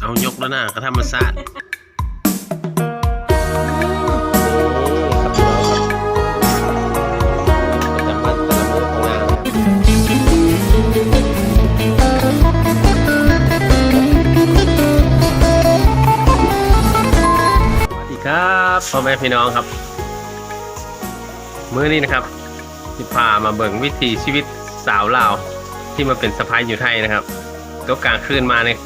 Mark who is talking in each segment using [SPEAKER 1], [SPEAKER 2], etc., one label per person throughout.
[SPEAKER 1] เอายกแล้วนะกระทำมาซ่าครับน้องครับประจำวันแต่ละมื้อของนางครับสวัสดีครับพ่อแม่พี่น้องครับ มื้อนี้นะครับที่พามาเบิ่งวิถีชีวิตสาวลาวที่มาเป็นสะพ้ายอยู่ไทยนะครับ ตกกลางคืนมาเนี่ย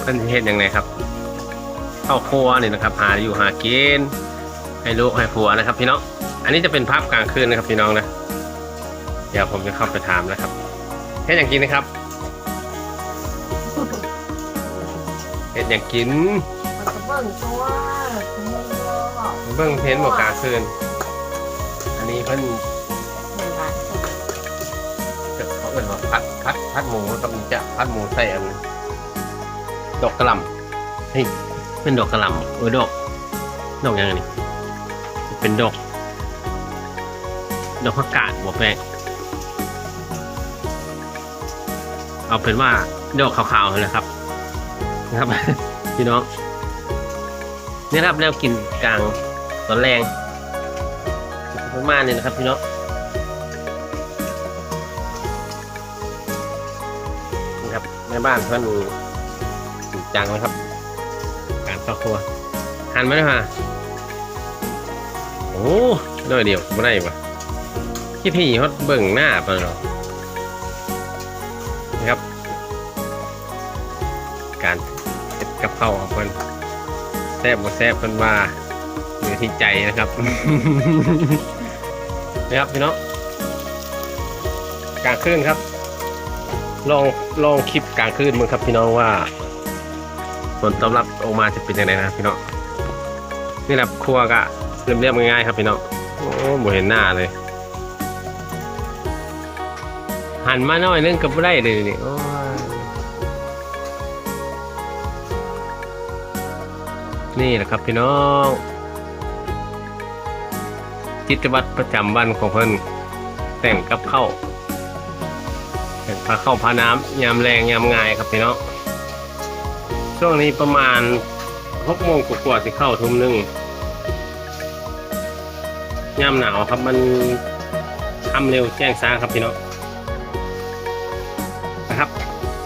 [SPEAKER 1] เพิ่นเฮ็ดยังไงครับเข้าครัวนี่นะครับ หาอยู่หากินให้ลูกให้ผัวนะครับ พี่น้องอันนี้จะเป็นภาพกลางคืนนะครับ พี่น้องนะเดี๋ยวผมจะเข้าไปถามนะครับเฮ็ดอย่างกินนะครับเฮ็ดอย่างกิน
[SPEAKER 2] มันจะเบิ่งตัวบอก
[SPEAKER 1] เบิ่งเพ้นท์บอกกลางคืน อันนี้เพิ่น
[SPEAKER 2] หนึ่งบาทสุด
[SPEAKER 1] เขาเอิ้นว่าพัด พัดหมูครับนี่จะพัดหมูใส่อันดอกกระหล่ำเฮ้ยเป็นดอกกระหล่ำเออดอก ดอกยังไงนี่เป็นดอก ดอกผักกาดบวกแป้งเอาเป็นว่าดอกขาวๆนะครับ นะครับพี่น้องนี่ครับแนวกินกลางตอนแรงประมาณนี้นะครับพี่น้อง แม่บ้านเพื่อนจริงจังนะครับ การครอบครัวหันมาเลยค่ะโอ้น้อยเดียวไม่ได้ปะคิดที่เขาเบิ่งหน้าไปหรอนะครับ การเก็บกับข้าของเพิ่นแซ่บบ่แซ่บเพิ่นว่าอยู่ที่ใจนะครับนะครับพี่น้องกลางคืนครับ ลองลองคลิปกลางคืนมึงครับพี่น้องว่า ผลตอบรับออกมาจะเป็นยังไงนะพี่น้องนี่แหละครัวก็เรียบเรียบง่ายๆครับพี่น้องโอ้บ่เห็นหน้าเลย หันมาหน่อยนึงก็ไม่ได้เลยนี่โอ้นี่แหละครับพี่น้องจิตวัตรประจำวันของเพิ่นแต่งกับข้าว แต่งพาเข้าพาน้ำยามแรงยามง่ายครับพี่น้องช่วงนี้ประมาณหกโมงกว่าๆสิเข้าทุ่มหนึ่งยามหนาวครับมันทำเร็วแจ้งช้าครับพี่น้องนะครับ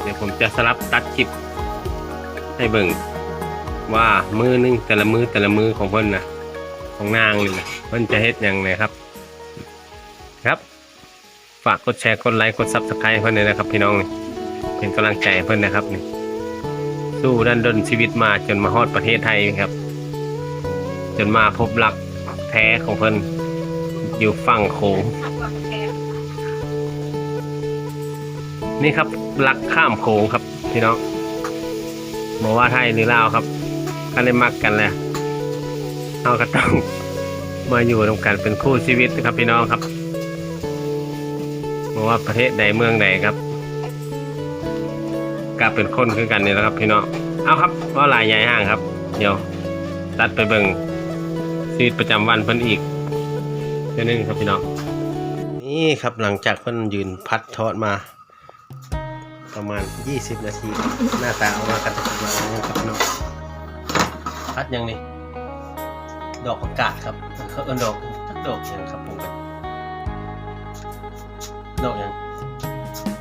[SPEAKER 1] เดี๋ยวผมจะสลับตัดคลิปให้เบิ่งว่ามือหนึงแต่ละมือแต่ละมือของเพิ่นนะของนางนี่นะเพิ่นจะเฮ็ดยังไงครับ ฝากกดแชร์กดไลค์กดซับสไครต์เพิ่อนเลยนะครับ พี่น้องนี่เป็นกำลังใจเพิ่อนนะครับนี่สู้ดันดนชีวิตมาจนมาฮอดประเทศไทยครับ จนมาพบหลักแท้ของเพิ่อนอยู่ฝั่งโขงนี่ครับหลักข้ามโขงครับ พี่น้องบอกว่าไทยหรือลาวครับก็ได้มักกันแหล้วเราก็ต้องมาอยู่ร่วมกันเป็นคู่ชีวิตนะครับพี่น้องครับ ว่าประเทศใดเมืองใดครับก็เป็นคนคือกันนี่แหละครับพี่น้องเอาครับว่าลายใหญ่ห้างครับ เดี๋ยวตัดไปเบิ่งชีวิตประจำวันเพิ่นอีกเดี๋ยวนึงครับพี่น้องนี่ครับหลังจากเพิ่นยืนพัดทอดมา ประมาณ 20 นาที หน้าตาออกมากันประมาณนี้ครับพี่น้องพัดยังนี่ดอกประกาศครับเขาเอินดอกจักดอกยังครับผม ดอกยัง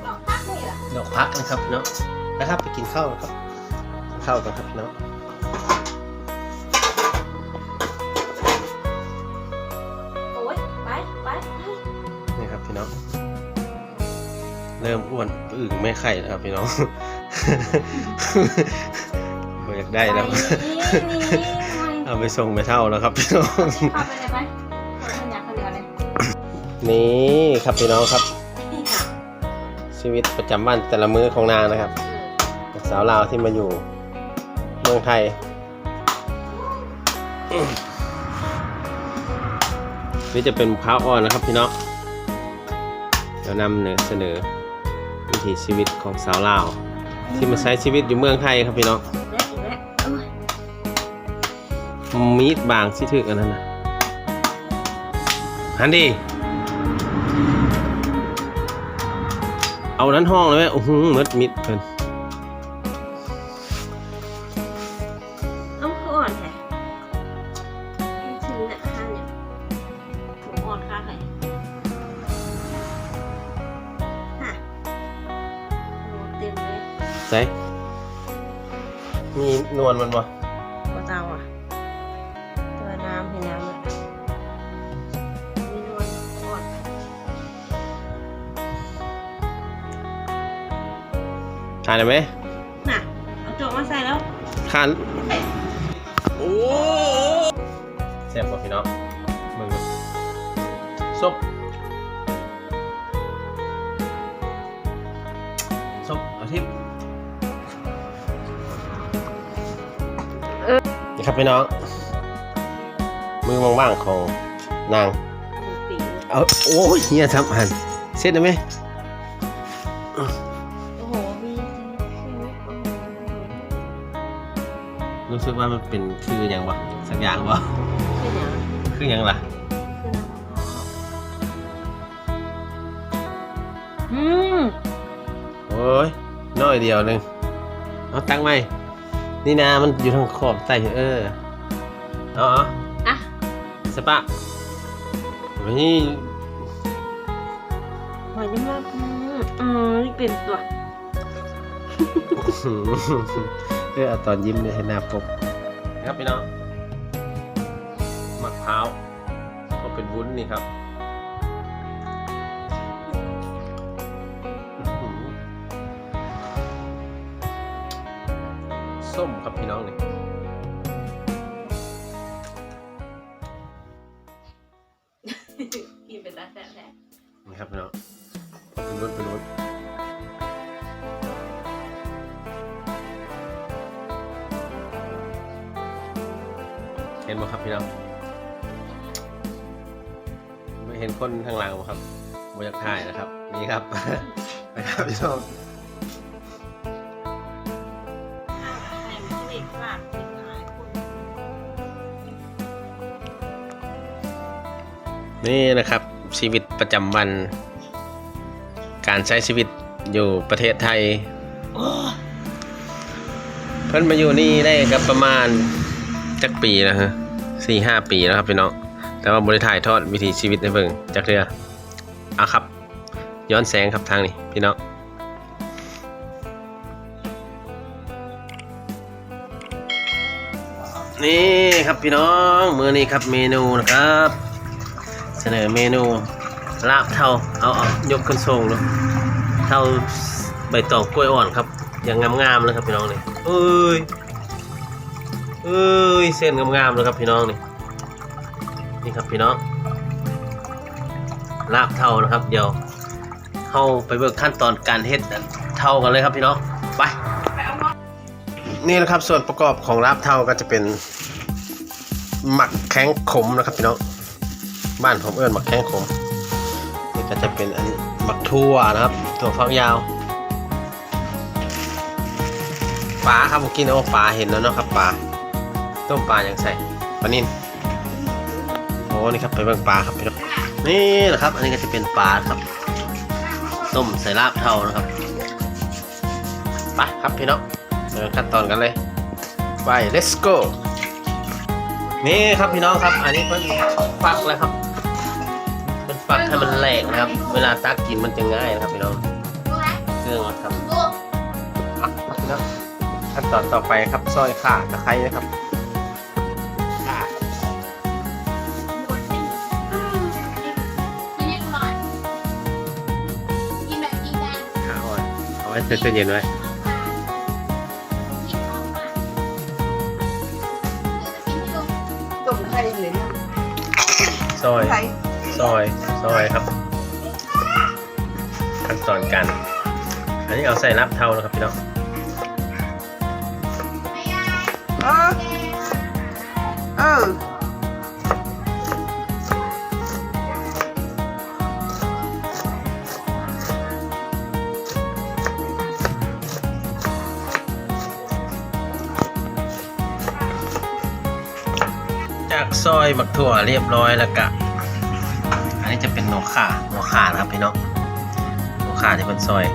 [SPEAKER 2] บอกพักนี่แหละ
[SPEAKER 1] ดอกพักนะครับเนาะนะครับไปกินข้าวนะครับกินข้าวกันครับเนาะ
[SPEAKER 2] โอ้ยไปไป
[SPEAKER 1] นี่ครับพี่น้องเริ่มอ้วนอึ่งไม่ไข่แล้วครับพี่น้องบ่อยากได้แล้ว
[SPEAKER 2] นี่
[SPEAKER 1] เอาไปส่งไปเท่าแล้วครับพี่น้อง
[SPEAKER 2] เข้าไปเลยไหมคนอยากคนเดียวเลย
[SPEAKER 1] นี่ครับพี่น้องครับ ชีวิตประจำวันแต่ละมื้อของนางนะครับ สาวลาวที่มาอยู่เมืองไทย นี่จะเป็นพร้าวอ่อนนะครับพี่น้องเดี๋ยวนำเสนอวิถีชีวิตของสาวลาว ที่มาใช้ชีวิตอยู่เมืองไทยครับพี่น้อง
[SPEAKER 2] และ
[SPEAKER 1] มีดบางสิถึกอันนั้นนะฮันดี เอานั้นห้องเลยไหมโอ้โหมืดมิดเพิ่นเอาคืออ่อนแท้ชิ้นะ
[SPEAKER 2] ห้าเนี่ยผมอ่อนค่าใครฮะโอ้เต็มเลยใส่มีนวลมันบ่
[SPEAKER 1] ทานได้ไหม
[SPEAKER 2] น่ะ เอาโจกมาใส่แล้ว
[SPEAKER 1] ทานโอ้แซ่บบ่พี่น้องมึงซุปซุปเอาทิพย์นี่ครับพี่น้อง มือว่างๆของนาง
[SPEAKER 2] มีปีกเลย
[SPEAKER 1] เอาโอ้ยเฮียทำหันเสร็จแล้วไหม รู้สึกว่ามันเป็นคืออย่างวะสักอย่างวะ
[SPEAKER 2] คืออย่าง
[SPEAKER 1] คืออย่างล่ะ
[SPEAKER 2] อืม
[SPEAKER 1] โอ้ยน้อยเดียวหนึงเอาตั้งไหมนี่นามันอยู่ทางขอบใต้เออเอาเอา
[SPEAKER 2] อะ
[SPEAKER 1] สปะนี่
[SPEAKER 2] หอยนี่มากอืมอืมนี่เป็นตัว
[SPEAKER 1] เออเอาตอนยิ้มเนี่ยให้หน้าปกนะครับพี่น้องมะพร้าวก็เป็นวุ้นนี่ครับอื้อหือส้มครับพี่น้องนี่
[SPEAKER 2] กินเป็นตาแซ่บแท้
[SPEAKER 1] นี่ครับพี่น้องเป็นวุ้นเป็นวุ้น นไหมครับพี่น้องไม่เห็นคนข้างหลังบ่ครับบรรยากถ่ายนะครับ นี่ครับนะครับพี่น้อง
[SPEAKER 2] นี่นะ
[SPEAKER 1] ครับชีวิตประจำวัน การใช้ชีวิตอยู่ประเทศไทยเพิ่นมาอยู่นี่ได้กับประมาณจักปีแล้วฮะ สี่ห้าปีแล้วครับพี่น้องแต่ว่าบริถ่ายทอดวิถีชีวิตในเบิงจากเรือเอาครับ ย้อนแสงครับทางนี้พี่น้องนี่ครับพี่น้องมือนี้ครับเมนูนะครับ เสนอเมนูลาบเทาเอาเอายกขึ้นทรงดูเทาใบตองกล้วยอ่อนครับอย่างงามๆเลยครับพี่น้องนี่เอ้ย เอ้ยเส้นงามๆเลยครับพี่น้องนี่นี่ครับพี่น้องลาบเทานะครับ เดี๋ยวเข้าไปเบิกขั้นตอนการเฮ็ดเท่ากันเลยครับพี่น้องไปนี่นะครับส่วนประกอบของลาบเทาก็จะเป็นหมักแข้งขมนะครับพี่น้องบ้านผมเอิ้นหมักแข้งขมนี่ก็จะเป็นอันหมักทั่วนะครับถั่วฝักยาวปลาครับเมื่อกี้นะว่าปลาเห็นแล้วเนาะครับปลา ต้มปลาอย่างใส่ปลานิ่นโอ้นี่ครับไปเบิ่งปลาครับพี่น้องนี่แหละครับ อันนี้ก็จะเป็นปลาครับ ต้มใส่ลาบเทานะครับไปครับพี่น้องเริ่มขั้นตอนกันเลยไป let's go นี่ครับพี่น้องครับ อันนี้เป็นฟักแล้วครับเป็นฟักให้มันแหลกนะครับ เวลาตักกินมันจะง่ายนะครับพี่น้องเครื่องนะครับครับพี่น้องขั้นตอนต่อไปครับซอยข่าตะไคร้นะครับ เอาไว้เย็นไว้
[SPEAKER 2] ต้มไข่เลยนะ
[SPEAKER 1] ซอยซอย ซอยครับ ขั้นตอนกันอันนี้เอาใส่รับเท่านะครับพี่น้อง
[SPEAKER 2] เออเออ
[SPEAKER 1] ซอยหมักถั่วเรียบร้อยแล้วก็อันนี้จะเป็นหัวขาหัวขานะครับพี่น้องหัวขาที่เป็นซอย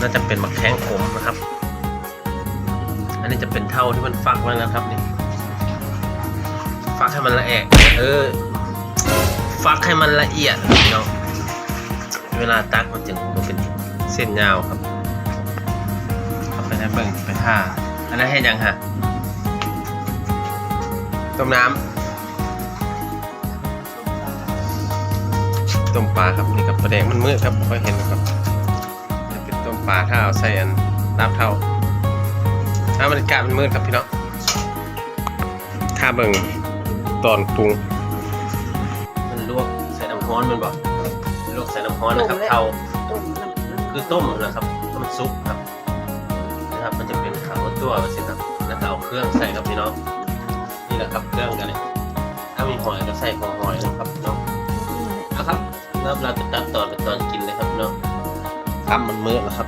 [SPEAKER 1] น่าจะเป็นหมักแข้งขมนะครับ อันนี้จะเป็นเท่าที่มันฟักไว้แล้วครับนี่ ฟักให้มันละแอกเออ ฟักให้มันละเอียดพี่น้องเวลาตักมันจึงบ่เป็นเส้นยาวครับ เอาไปให้เบิ่งไปท่าอันนั้นให้ยังฮะต้มน้ำต้มปลาครับนี่กับประแดงมันมืดครับค่อยเห็นนะครับจะเป็นต้มปลาถ้าเอาใส่อันลาบเท่าถ้าบรรยากาศมันมืดครับพี่น้องถ้าเบิ่งตอนปรุงมันลวกใส่น้ำร้อนมันบอกลวกใส่น้ำร้อนนะครับเท่า
[SPEAKER 2] ต้มน้ำน้ำ
[SPEAKER 1] คือต้มนะครับให้มันซุกครับ นะครับ มันจะเป็นขาวตัวสิครับแล้วก็เอาเครื่องใส่ครับพี่น้องนี่แหละครับเครื่องกันเลยถ้ามีหอยก็ใส่ของหอยนะครับพี่น้องนะครับแล้วเราจะตัดตอนเป็นตอนกินเลยครับพี่น้องทำมันมืดแล้วครับ